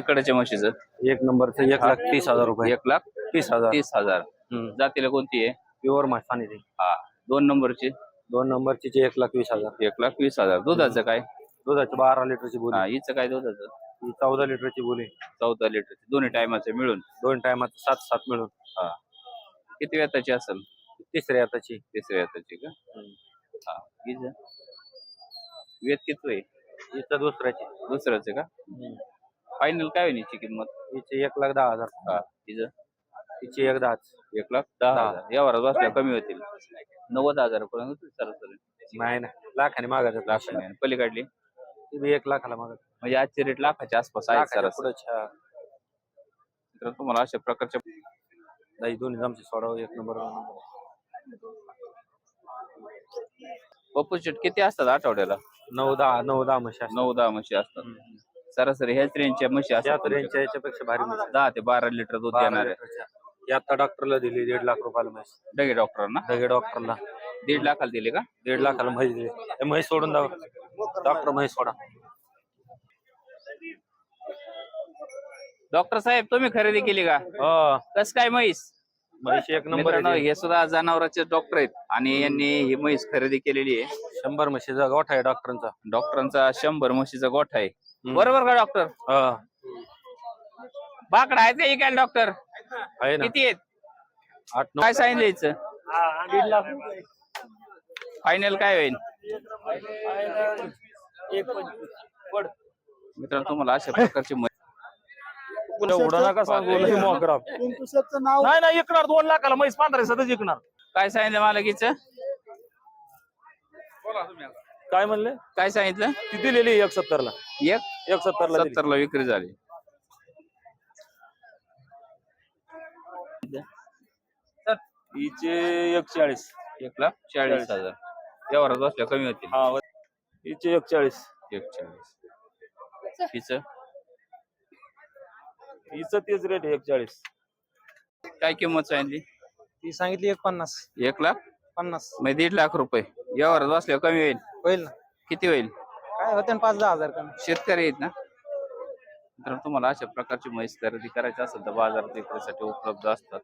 कडेच्या म्हशीचं? एक नंबरचं एक लाख तीस हजार रुपये. एक लाख तीस हजार. तीस हजार. हम्म. जातीला कोणती आहे? प्युअर मासाने ते. हा. दोन नंबरची? दोन नंबरची चे एक लाख वीस हजार. एक लाख वीस हजार. दुधाचं काय? दुधाची बारा लिटरची बोली. हा हिचं काय दुधाचं? ही चौदा लिटरची बोली. चौदा लिटरची. दोन्ही टायमाचं मिळून? दोन टायमात सात सात मिळून. हा. किती वेताची असेल? तिसऱ्या आताची तिसऱ्या वेताची का? हा. हिचं? वेत किती आहे? हिचं दुसऱ्याची. दुसऱ्याचं का? फायनल काय होईल हिची किंमत? हिचे एक लाख दहा हजार. हा तिचं हिची एक दहाच. एक लाख दहा. हजार. यावर बसल्या कमी होतील. नव्वद हजारापर्यंत होतील सरासरी नाही ना लाखाने मागत लाखाने. आणि पलीकडली ती बी एक लाखाला मागत म्हणजे आजचे रेट लाखाच्या आसपास लाखाच्या सरासरी. तर तुम्हाला अशा प्रकारच्या नाही दोन्ही जमचे सोडावं एक नंबर ऑपोजिट किती असतात आठवड्याला? नऊ दहा नऊ दहा म्हशी असतात. नऊ दहा म्हशी असतात. सरासरी ह्याच रेंजच्या म्हशी असतात तुमच्याकडे. याच्यापेक्षा भारी म्हशी. दहा ते बारा लिटर दूध बारा देणार. लिटरच्या. ही आता डॉक्टरला दिली दीड लाख रुपयाला म्हैस डगे डॉक्टरांना दगे डॉक्टरला दीड लाखाला दिले का? दीड लाखाला म्हैस दिली. म्हैस सोडून दाव डॉक्टर म्हैस सोडा. डॉक्टर साहेब तुम्ही खरेदी केली का? हो. कस काय म्हैस? म्हैस एक नंबर मित्रांनो आहे. ती. हे सुद्धा जनावरांचे डॉक्टर आहेत आणि यांनी ही म्हैस खरेदी केलेली आहे. शंभर म्हशीचा गोठा आहे डॉक्टरांचा डॉक्टरांचा शंभर म्हशीचा गोठा आहे. बरोबर का डॉक्टर बाकडा आहेत का इकायला डॉक्टर आहे ना. किती आहेत? आठ नऊ. काय सांगितलं याचं दीड लाख फायनल काय होईल? मित्रांनो तुम्हाला अशा प्रकारची म्हैस एवढं नका सांगू. लय मोकरा नाही नाही इकणार दोन लाखाला म्हैस पंधरा सतत इकणार. काय सांगितलं मालकीच? काय म्हणले? काय सांगितलं? ती दिलेली एक सत्तरला. एक? एक सत्तरला दिली. सत्तर ला विक्री झाली. हिचे एक चाळीस एक लाख चाळीस हजार. व्यवहारात बसल्या कमी होतील. हा हिचे एक चाळीस एक चाळीस तिचं हिचं तेच रेट एक चाळीस काय किंमत सांगितली? ती सांगितली एक पन्नास. एक लाख? पन्नास. म्हणजे दीड लाख रुपये. व्यवहारात बसल्या कमी होईल. होईल ना. किती होईल? काय होते पाच दहा हजार कमी. शेतकरी आहेत ना? तर तुम्हाला अशा प्रकारची म्हैस खरेदी करायची असेल तर बाजारात विक्रीसाठी उपलब्ध असतात.